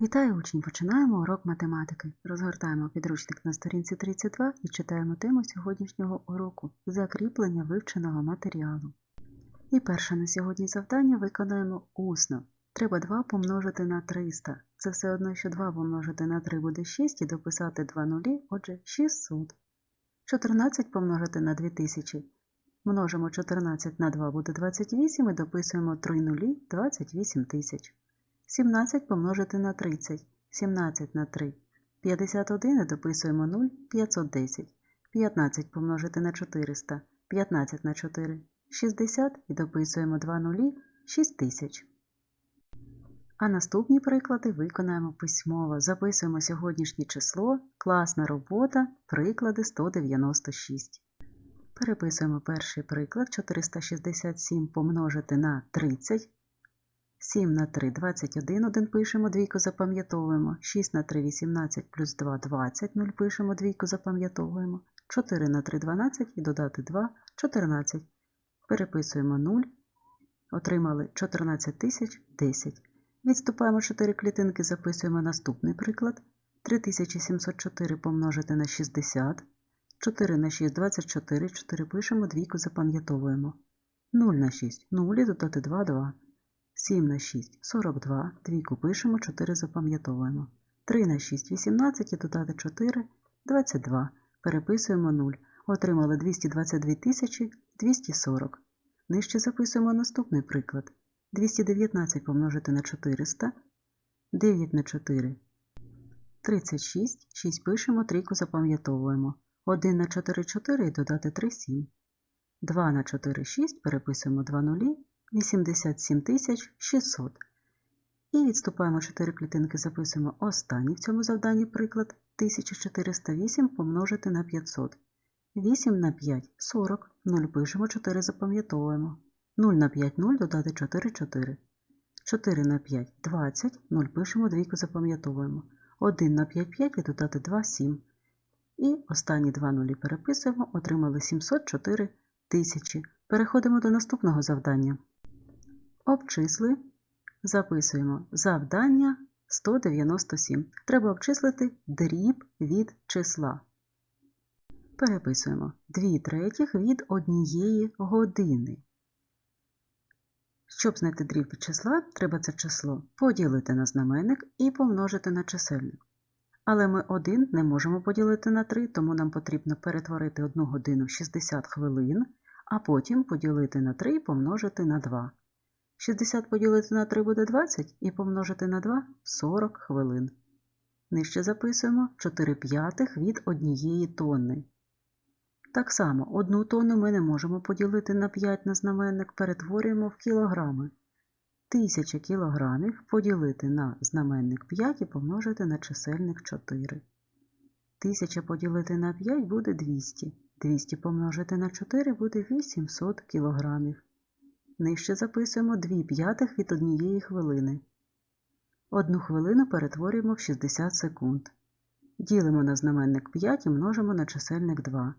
Вітаю учні! Починаємо урок математики. Розгортаємо підручник на сторінці 32 і читаємо тему сьогоднішнього уроку закріплення вивченого матеріалу. І перше на сьогодні завдання виконаємо усно. Треба 2 помножити на 300. Це все одно, що 2 помножити на 3 буде 6 і дописати 2 нулі, отже 600. 14 помножити на 2000. Множимо 14 на 2 буде 28 і дописуємо 3 нулі 28 тисяч. 17 помножити на 30. 17 на 3. 51 і дописуємо 0, 510. 15 помножити на 400. 15 на 4. 60 і дописуємо 2 нулі, 6000. А наступні приклади виконаємо письмово. Записуємо сьогоднішнє число, класна робота, приклади 196. Переписуємо перший приклад 467 помножити на 30. 7 на 3 21, 1 пишемо, двійку запам'ятовуємо. 6 на 3 18 плюс 2 20, 0 пишемо, двійку запам'ятовуємо. 4 на 3 12 і додати 2 14. Переписуємо 0. Отримали 14 тисяч 10. Відступаємо 4 клітинки, записуємо наступний приклад. 3704 помножити на 60. 4 на 6 24, 4 пишемо, двійку запам'ятовуємо. 0 на 6 0 і додати 2 2. 7 на 6 42, двійку пишемо, 4 запам'ятовуємо. 3 на 6 18 і додати 4 22. Переписуємо 0. Отримали 222 тисячі 240. Нижче записуємо наступний приклад. 219 помножити на 400. 9 на 4 36. 6 пишемо, трійку запам'ятовуємо. 1 на 4 4 і додати 3 7. 2 на 4 6 переписуємо 2 нулі 87 600. І відступаємо 4 клітинки, записуємо останній в цьому завданні приклад 1408 помножити на 500. 8 на 5 40, 0 пишемо, 4 запам'ятовуємо. 0 на 5 0 додати 4 4. 4 на 5 20, 0 пишемо, двійку запам'ятовуємо. 1 на 5 5 і додати 2 7. І останні два нулі переписуємо, отримали 704 тисячі. Переходимо до наступного завдання. Обчисли. Записуємо завдання 197. Треба обчислити дріб від числа. Переписуємо 2 третіх від однієї години. Щоб знайти дріб від числа, треба це число поділити на знаменник і помножити на чисельник. Але ми 1 не можемо поділити на 3, тому нам потрібно перетворити 1 годину в 60 хвилин, а потім поділити на 3 і помножити на 2. 60 поділити на 3 буде 20 і помножити на 2 40 хвилин. Нижче записуємо 4 п'ятих від однієї тонни. Так само, одну тонну ми не можемо поділити на 5 на знаменник, перетворюємо в кілограми. 1000 кілограмів поділити на знаменник 5 і помножити на чисельник 4. 1000 поділити на 5 буде 200. 200 помножити на 4 буде 800 кілограмів. Нижче записуємо 2 п'ятих від однієї хвилини. Одну хвилину перетворюємо в 60 секунд. Ділимо на знаменник 5 і множимо на чисельник 2.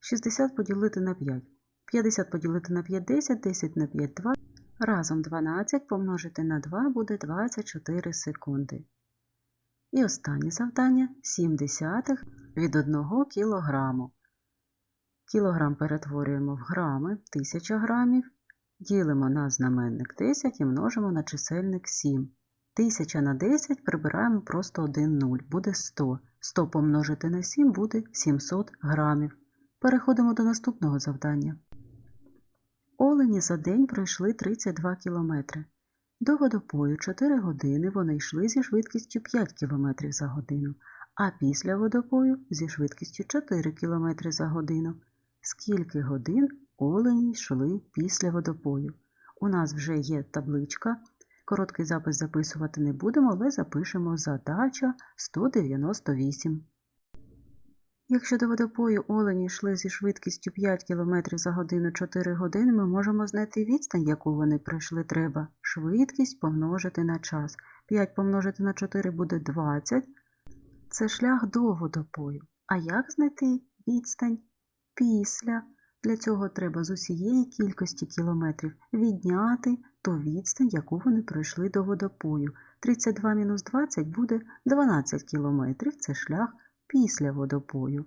60 поділити на 5. 50 поділити на 5 10, 10 на 5 2. Разом 12 помножити на 2 буде 24 секунди. І останнє завдання 7 десятих від 1 кілограму. Кілограм перетворюємо в грами 1000 грамів. Ділимо на знаменник 10 і множимо на чисельник 7. 1000 на 10 прибираємо просто 1 0, буде 100. 100 помножити на 7 буде 700 грамів. Переходимо до наступного завдання. Олені за день пройшли 32 кілометри. До водопою 4 години вони йшли зі швидкістю 5 км за годину, а після водопою зі швидкістю 4 км за годину. Скільки годин олені йшли після водопою? У нас вже є табличка. Короткий запис записувати не будемо, але запишемо задача 198. Якщо до водопою олені йшли зі швидкістю 5 км за годину 4 години, ми можемо знайти відстань, яку вони пройшли треба. Швидкість помножити на час. 5 помножити на 4 буде 20. Це шлях до водопою. А як знайти відстань після? Для цього треба з усієї кількості кілометрів відняти то відстань, яку вони пройшли до водопою. 32 мінус 20 буде 12 кілометрів. Це шлях після водопою.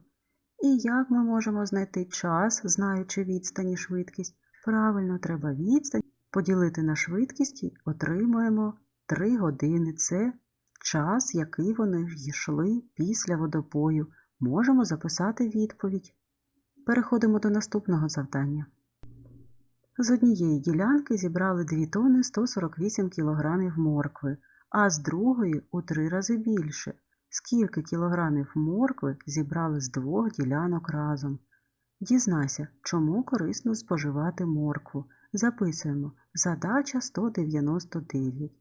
І як ми можемо знайти час, знаючи відстань і швидкість? Правильно, треба відстань поділити на швидкість і отримуємо 3 години. Це час, який вони йшли після водопою. Можемо записати відповідь. Переходимо до наступного завдання. З однієї ділянки зібрали 2 тонни 148 кг моркви, а з другої у три рази більше. Скільки кілограмів моркви зібрали з двох ділянок разом? Дізнайся, чому корисно споживати моркву. Записуємо задача 199.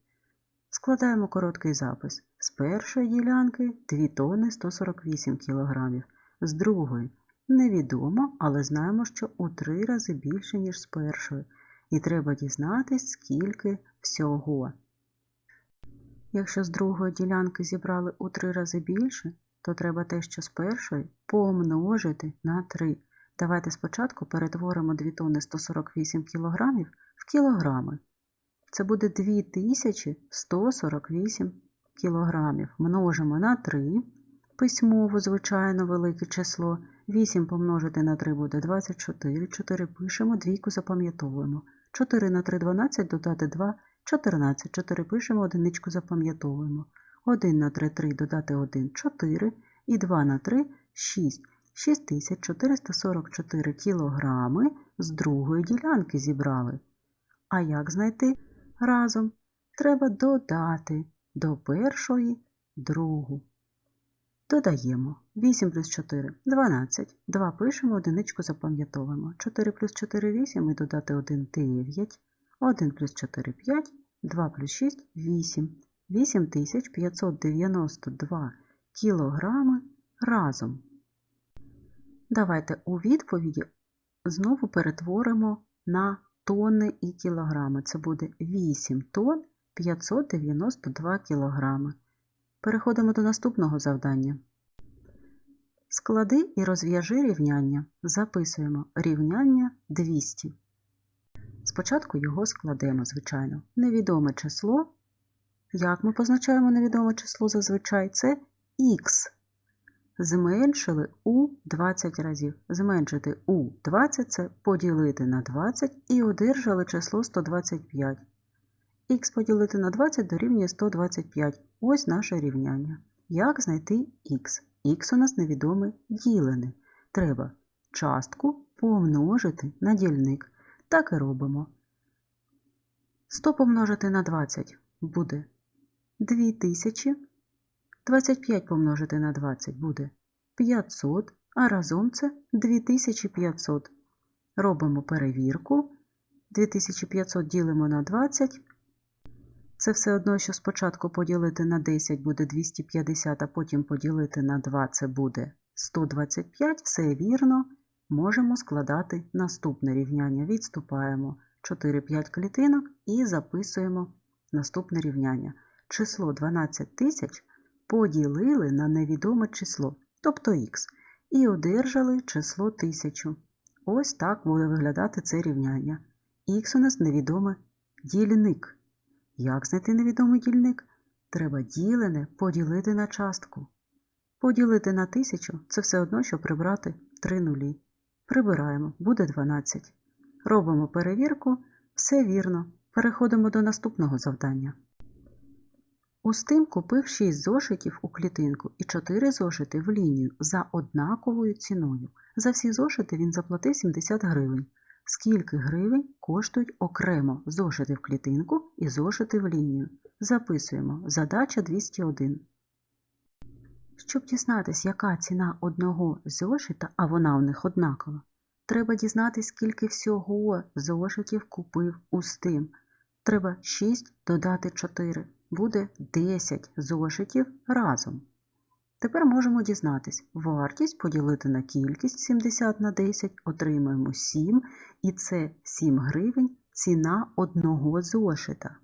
Складаємо короткий запис. З першої ділянки 2 тонни 148 кг, з другої невідомо, але знаємо, що у три рази більше, ніж з першої, і треба дізнатись, скільки всього. Якщо з другої ділянки зібрали у три рази більше, то треба те, що з першої, помножити на 3. Давайте спочатку перетворимо 2 тонни 148 кг в кілограми. Це буде 2148 кг. Множимо на 3. Письмово, звичайно, велике число. 8 помножити на 3 буде 24. 4 пишемо, двійку запам'ятовуємо. 4 на 3 12, додати 2 14. 4 пишемо, одиничку запам'ятовуємо. 1 на 3 3 додати 1 4 і 2 на 3 6. 6444 кілограми з другої ділянки зібрали. А як знайти разом? Треба додати до першої другу. Додаємо 8 плюс 4 12. 2 пишемо, одиничку запам'ятовуємо. 4 плюс 4 8 і додати 1 9. 1 плюс 4 5, 2 плюс 6 8. 8592 кілограми разом. Давайте у відповіді знову перетворимо на тонни і кілограми. Це буде 8 тонн 592 кілограми. Переходимо до наступного завдання. Склади і розв'яжи рівняння. Записуємо рівняння 200. Спочатку його складемо, звичайно. Невідоме число. Як ми позначаємо невідоме число зазвичай? Це х. Зменшили у 20 разів. Зменшити у 20 це поділити на 20 і одержали число 125. Х поділити на 20 дорівнює 125. Ось наше рівняння. Як знайти х? Х у нас невідомий ділений. Треба частку помножити на дільник. Так і робимо. 100 помножити на 20 буде 2000. 25 помножити на 20 буде 500, а разом це 2500. Робимо перевірку. 2500 ділимо на 20. Це все одно, що спочатку поділити на 10 буде 250, а потім поділити на 2 це буде 125. Все вірно. Можемо складати наступне рівняння. Відступаємо 4-5 клітинок і записуємо наступне рівняння. Число 12000 поділили на невідоме число, тобто х, і одержали число 1000. Ось так буде виглядати це рівняння. Х у нас невідоме дільник. Як знайти невідомий дільник? Треба ділене поділити на частку. Поділити на 1000 це все одно, що прибрати 3 нулі. Прибираємо, буде 12. Робимо перевірку, все вірно. Переходимо до наступного завдання. Устим купив 6 зошитів у клітинку і 4 зошити в лінію за однаковою ціною. За всі зошити він заплатив 70 гривень. Скільки гривень коштують окремо зошити в клітинку і зошити в лінію? Записуємо задача 201. Щоб дізнатись, яка ціна одного зошита, а вона у них однакова, треба дізнатись, скільки всього зошитів купив Устим. Треба 6 додати 4 буде 10 зошитів разом. Тепер можемо дізнатись, вартість поділити на кількість 70 на 10, отримаємо 7, і це 7 гривень ціна одного зошита.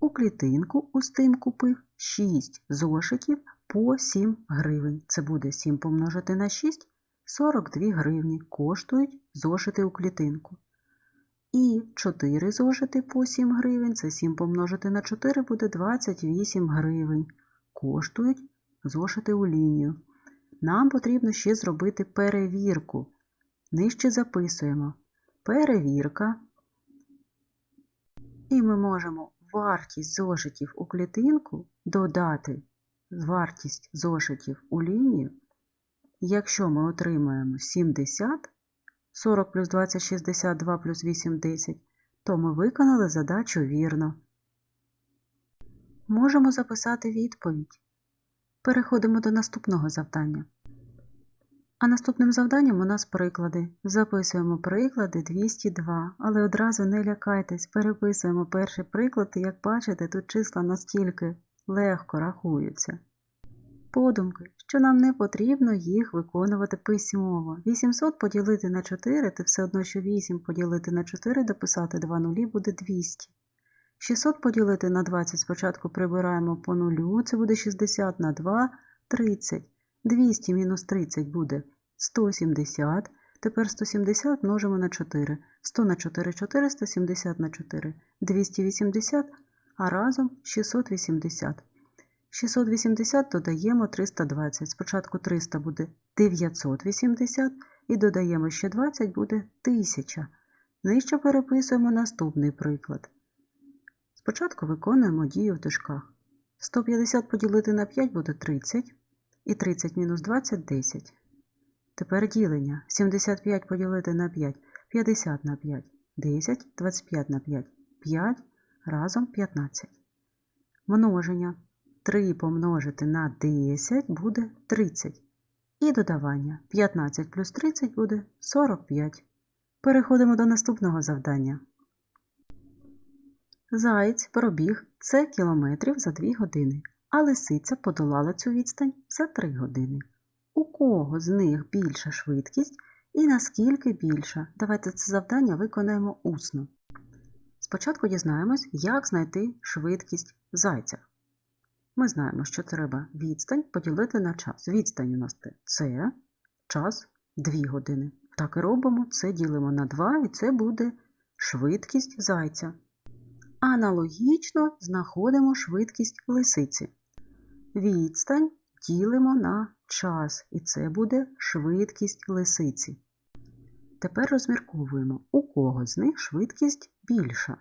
У клітинку Устим купив 6 зошитів по 7 гривень. Це буде 7 помножити на 6 42 гривні коштують зошити у клітинку. І 4 зошити по 7 гривень. Це 7 помножити на 4 буде 28 гривень. Коштують зошити у лінію. Нам потрібно ще зробити перевірку. Нижче записуємо перевірка. І ми можемо вартість зошитів у клітинку додати вартість зошитів у лінію. Якщо ми отримаємо 70, 40 плюс 20 – 62 плюс 8 – 10, то ми виконали задачу вірно. Можемо записати відповідь. Переходимо до наступного завдання. А наступним завданням у нас приклади. Записуємо приклади 202, але одразу не лякайтесь, переписуємо перший приклад, і як бачите, тут числа настільки легко рахуються. Подумки, що нам не потрібно їх виконувати письмово. 800 поділити на 4, це все одно, що 8 поділити на 4, дописати 2 нулі буде 200. 600 поділити на 20 спочатку прибираємо по нулю, це буде 60 на 2 – 30. 200 мінус 30 буде 170. Тепер 170 множимо на 4. 100 на 4 – 400, 70 на 4 – 280, а разом 680. 680 додаємо 320. Спочатку 300 буде 980 і додаємо ще 20 буде 1000. Нижче переписуємо наступний приклад. Спочатку виконуємо дію в дужках. 150 поділити на 5 буде 30. І 30 мінус 20 – 10. Тепер ділення. 75 поділити на 5 – 50 на 5 – 10, 25 на 5 – 5, разом 15. Множення. 3 помножити на 10 буде 30. І додавання. 15 плюс 30 буде 45. Переходимо до наступного завдання. Заєць пробіг це кілометрів за 2 години, а лисиця подолала цю відстань за 3 години. У кого з них більша швидкість і наскільки більша? Давайте це завдання виконаємо усно. Спочатку дізнаємось, як знайти швидкість зайця. Ми знаємо, що треба відстань поділити на час. Відстань у нас це час 2 години. Так і робимо, це ділимо на 2 і це буде швидкість зайця. Аналогічно знаходимо швидкість лисиці. Відстань ділимо на час, і це буде швидкість лисиці. Тепер розмірковуємо, у кого з них швидкість більша.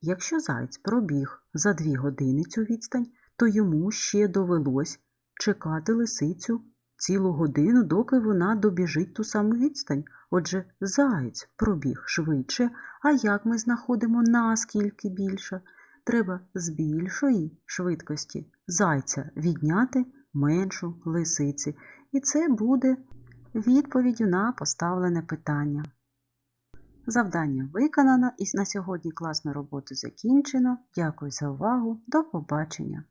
Якщо зайць пробіг за 2 години цю відстань, то йому ще довелось чекати лисицю цілу годину, доки вона добіжить ту саму відстань. Отже, заєць пробіг швидше, а як ми знаходимо наскільки більше? Треба з більшої швидкості зайця відняти меншу лисиці. І це буде відповіддю на поставлене питання. Завдання виконано і на сьогодні класну роботу закінчено. Дякую за увагу. До побачення!